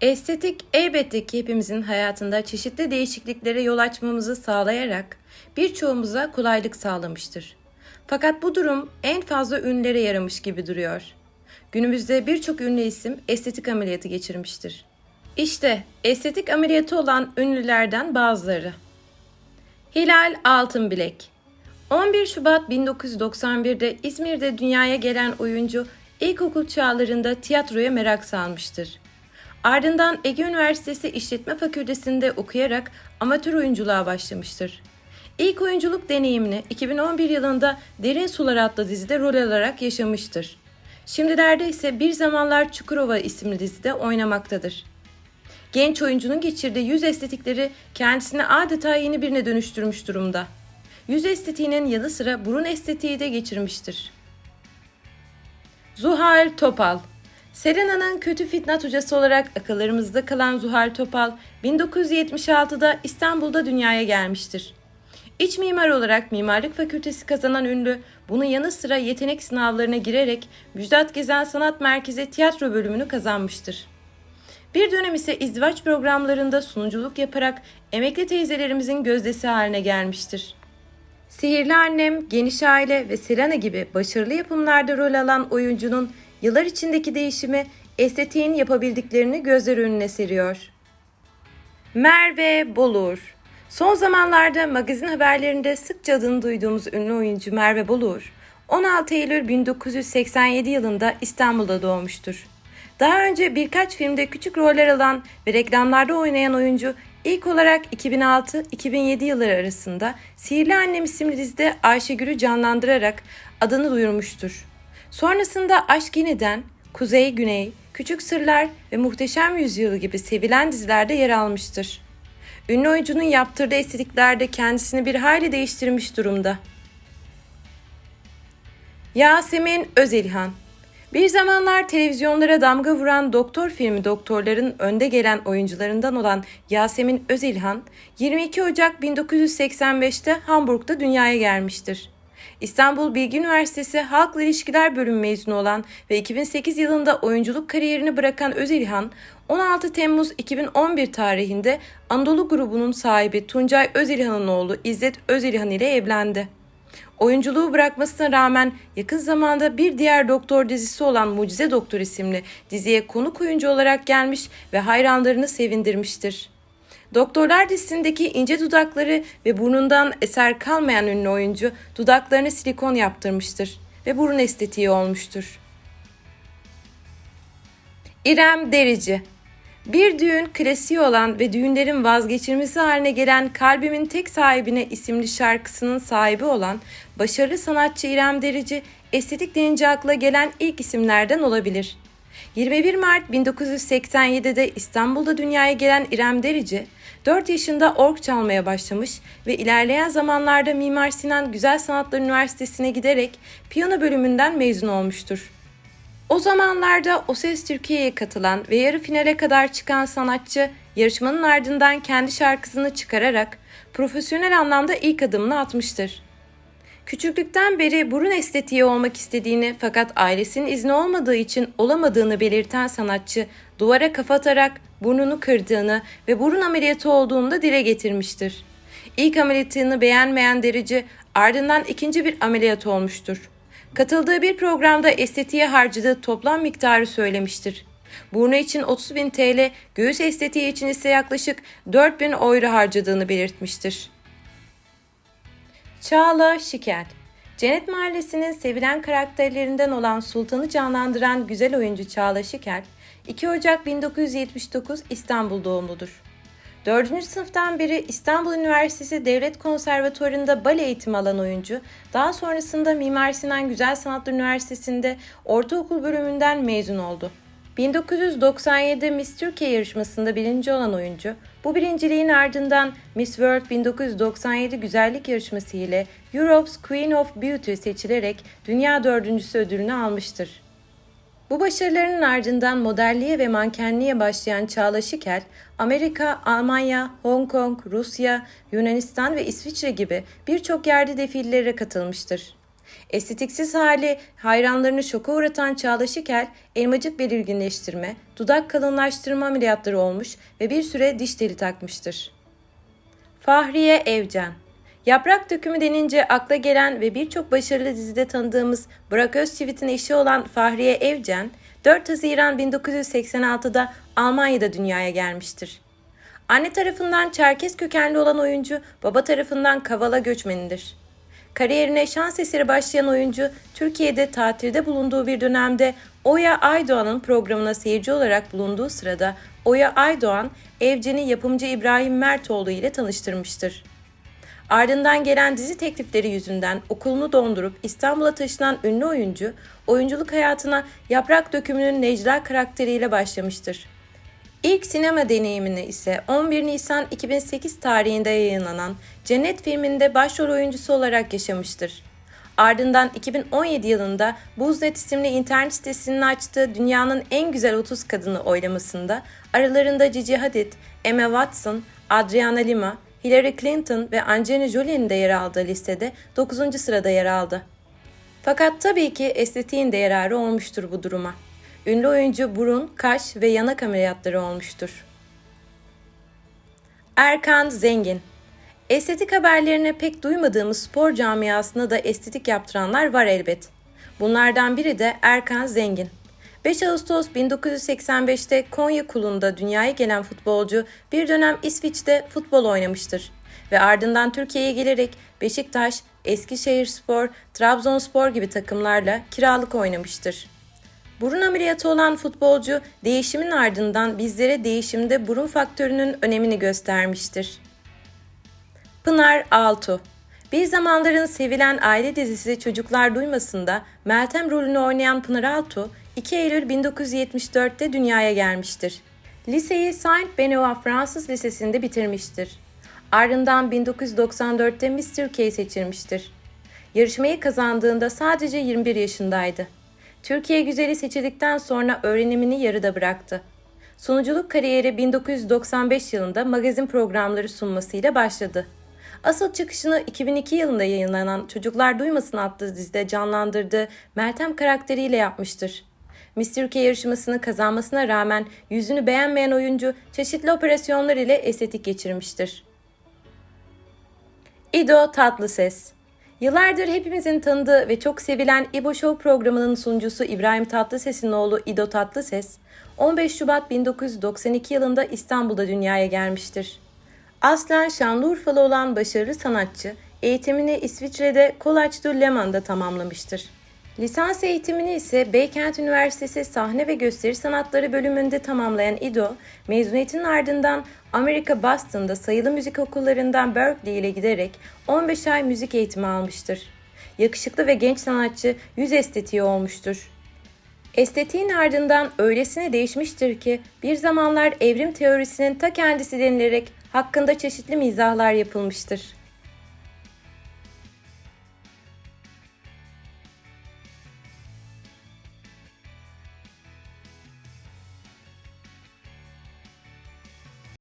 Estetik elbette ki hepimizin hayatında çeşitli değişikliklere yol açmamızı sağlayarak birçoğumuza kolaylık sağlamıştır. Fakat bu durum en fazla ünlülere yaramış gibi duruyor. Günümüzde birçok ünlü isim estetik ameliyatı geçirmiştir. İşte estetik ameliyatı olan ünlülerden bazıları. Hilal Altınbilek 11 Şubat 1991'de İzmir'de dünyaya gelen oyuncu ilkokul çağlarında tiyatroya merak salmıştır. Ardından Ege Üniversitesi İşletme Fakültesi'nde okuyarak amatör oyunculuğa başlamıştır. İlk oyunculuk deneyimini 2011 yılında Derin Sular adlı dizide rol alarak yaşamıştır. Şimdilerde ise Bir Zamanlar Çukurova isimli dizide oynamaktadır. Genç oyuncunun geçirdiği yüz estetikleri kendisini adeta yeni birine dönüştürmüş durumda. Yüz estetiğinin yanı sıra burun estetiği de geçirmiştir. Zuhal Topal Serena'nın kötü fitnat hocası olarak akıllarımızda kalan Zuhal Topal 1976'da İstanbul'da dünyaya gelmiştir. İç mimar olarak mimarlık fakültesi kazanan ünlü, bunun yanı sıra yetenek sınavlarına girerek Müjdat Gezen Sanat Merkezi tiyatro bölümünü kazanmıştır. Bir dönem ise izdivaç programlarında sunuculuk yaparak emekli teyzelerimizin gözdesi haline gelmiştir. Sihirli Annem, Geniş Aile ve Selena gibi başarılı yapımlarda rol alan oyuncunun yıllar içindeki değişimi estetiğin yapabildiklerini gözler önüne seriyor. Merve Bolur Son zamanlarda magazin haberlerinde sıkça adını duyduğumuz ünlü oyuncu Merve Bolur, 16 Eylül 1987 yılında İstanbul'da doğmuştur. Daha önce birkaç filmde küçük roller alan ve reklamlarda oynayan oyuncu ilk olarak 2006-2007 yılları arasında Sihirli Annem isimli dizide Ayşegül'ü canlandırarak adını duyurmuştur. Sonrasında Aşk Yeniden, Kuzey Güney, Küçük Sırlar ve Muhteşem Yüzyılı gibi sevilen dizilerde yer almıştır. Ünlü oyuncunun yaptırdığı estetiklerde kendisini bir hayli değiştirmiş durumda. Yasemin Özilhan bir zamanlar televizyonlara damga vuran doktor filmi doktorların önde gelen oyuncularından olan Yasemin Özilhan, 22 Ocak 1985'te Hamburg'da dünyaya gelmiştir. İstanbul Bilgi Üniversitesi Halkla İlişkiler Bölümü mezunu olan ve 2008 yılında oyunculuk kariyerini bırakan Özilhan, 16 Temmuz 2011 tarihinde Anadolu grubunun sahibi Tuncay Özilhan'ın oğlu İzzet Özilhan ile evlendi. Oyunculuğu bırakmasına rağmen yakın zamanda bir diğer doktor dizisi olan Mucize Doktor isimli diziye konuk oyuncu olarak gelmiş ve hayranlarını sevindirmiştir. Doktorlar dizisindeki ince dudakları ve burnundan eser kalmayan ünlü oyuncu dudaklarını silikon yaptırmıştır ve burun estetiği olmuştur. İrem Derici bir düğün klasiği olan ve düğünlerin vazgeçilmesi haline gelen Kalbimin Tek Sahibine isimli şarkısının sahibi olan başarılı sanatçı İrem Derici, estetik denince akla gelen ilk isimlerden olabilir. 21 Mart 1987'de İstanbul'da dünyaya gelen İrem Derici, 4 yaşında org çalmaya başlamış ve ilerleyen zamanlarda Mimar Sinan Güzel Sanatlar Üniversitesi'ne giderek piyano bölümünden mezun olmuştur. O zamanlarda O Ses Türkiye'ye katılan ve yarı finale kadar çıkan sanatçı yarışmanın ardından kendi şarkısını çıkararak profesyonel anlamda ilk adımını atmıştır. Küçüklükten beri burun estetiği olmak istediğini fakat ailesinin izni olmadığı için olamadığını belirten sanatçı duvara kafa atarak burnunu kırdığını ve burun ameliyatı olduğunu da dile getirmiştir. İlk ameliyatını beğenmeyen derici ardından ikinci bir ameliyat olmuştur. Katıldığı bir programda estetiğe harcadığı toplam miktarı söylemiştir. Burnu için 30 bin TL, göğüs estetiği için ise yaklaşık 4 bin euro harcadığını belirtmiştir. Çağla Şikel Cennet Mahallesi'nin sevilen karakterlerinden olan Sultan'ı canlandıran güzel oyuncu Çağla Şikel, 2 Ocak 1979 İstanbul doğumludur. 4. sınıftan beri İstanbul Üniversitesi Devlet Konservatuvarı'nda bale eğitimi alan oyuncu, daha sonrasında Mimar Sinan Güzel Sanatlar Üniversitesi'nde ortaokul bölümünden mezun oldu. 1997 Miss Türkiye yarışmasında birinci olan oyuncu, bu birinciliğin ardından Miss World 1997 güzellik yarışması ile Europe's Queen of Beauty seçilerek dünya dördüncüsü ödülünü almıştır. Bu başarılarının ardından modelliğe ve mankenliğe başlayan Çağla Şikel, Amerika, Almanya, Hong Kong, Rusya, Yunanistan ve İsviçre gibi birçok yerde defilelere katılmıştır. Estetiksiz hali hayranlarını şoka uğratan Çağla Şikel, elmacık belirginleştirme, dudak kalınlaştırma ameliyatları olmuş ve bir süre diş teli takmıştır. Fahriye Evcen Yaprak dökümü denince akla gelen ve birçok başarılı dizide tanıdığımız Burak Özçivit'in eşi olan Fahriye Evcen, 4 Haziran 1986'da Almanya'da dünyaya gelmiştir. Anne tarafından Çerkes kökenli olan oyuncu, baba tarafından Kavala göçmenidir. Kariyerine şans eseri başlayan oyuncu, Türkiye'de tatilde bulunduğu bir dönemde Oya Aydoğan'ın programına seyirci olarak bulunduğu sırada Oya Aydoğan, Evcen'i yapımcı İbrahim Mertoğlu ile tanıştırmıştır. Ardından gelen dizi teklifleri yüzünden okulunu dondurup İstanbul'a taşınan ünlü oyuncu, oyunculuk hayatına Yaprak Dökümü'nün Necla karakteriyle başlamıştır. İlk sinema deneyimini ise 11 Nisan 2008 tarihinde yayınlanan Cennet filminde başrol oyuncusu olarak yaşamıştır. Ardından 2017 yılında Buznet isimli internet sitesinin açtığı dünyanın en güzel 30 kadını oylamasında aralarında Gigi Hadid, Emma Watson, Adriana Lima, Hillary Clinton ve Angelina Jolie'nin de yer aldığı listede 9. sırada yer aldı. Fakat tabii ki estetiğin de yararı olmuştur bu duruma. Ünlü oyuncu burun, kaş ve yanak ameliyatları olmuştur. Erkan Zengin Estetik haberlerine pek duymadığımız spor camiasında da estetik yaptıranlar var elbet. Bunlardan biri de Erkan Zengin. 5 Ağustos 1985'te Konya Kulu'nda dünyaya gelen futbolcu bir dönem İsviçre'de futbol oynamıştır ve ardından Türkiye'ye gelerek Beşiktaş, Eskişehirspor, Trabzonspor gibi takımlarla kiralık oynamıştır. Burun ameliyatı olan futbolcu değişimin ardından bizlere değişimde burun faktörünün önemini göstermiştir. Pınar Altu bir zamanların sevilen aile dizisi Çocuklar Duymasın'da Meltem rolünü oynayan Pınar Altu 2 Eylül 1974'te dünyaya gelmiştir. Liseyi Saint Benoît Fransız Lisesi'nde bitirmiştir. Ardından 1994'te Miss Türkiye seçilmiştir. Yarışmayı kazandığında sadece 21 yaşındaydı. Türkiye güzeli seçildikten sonra öğrenimini yarıda bıraktı. Sunuculuk kariyeri 1995 yılında magazin programları sunmasıyla başladı. Asıl çıkışını 2002 yılında yayınlanan Çocuklar Duymasın adlı dizide canlandırdığı Meltem karakteriyle yapmıştır. Miss Türkiye yarışmasını kazanmasına rağmen yüzünü beğenmeyen oyuncu çeşitli operasyonlar ile estetik geçirmiştir. İdo Tatlıses Yıllardır hepimizin tanıdığı ve çok sevilen İbo Show programının sunucusu İbrahim Tatlıses'in oğlu İdo Tatlıses, 15 Şubat 1992 yılında İstanbul'da dünyaya gelmiştir. Aslen Şanlıurfalı olan başarılı sanatçı, eğitimini İsviçre'de Collège du Leman'da tamamlamıştır. Lisans eğitimini ise Beykent Üniversitesi Sahne ve Gösteri Sanatları bölümünde tamamlayan İdo, mezuniyetinin ardından Amerika Boston'da sayılı müzik okullarından Berkeley ile giderek 15 ay müzik eğitimi almıştır. Yakışıklı ve genç sanatçı yüz estetiği olmuştur. Estetiğin ardından öylesine değişmiştir ki bir zamanlar evrim teorisinin ta kendisi denilerek hakkında çeşitli mizahlar yapılmıştır.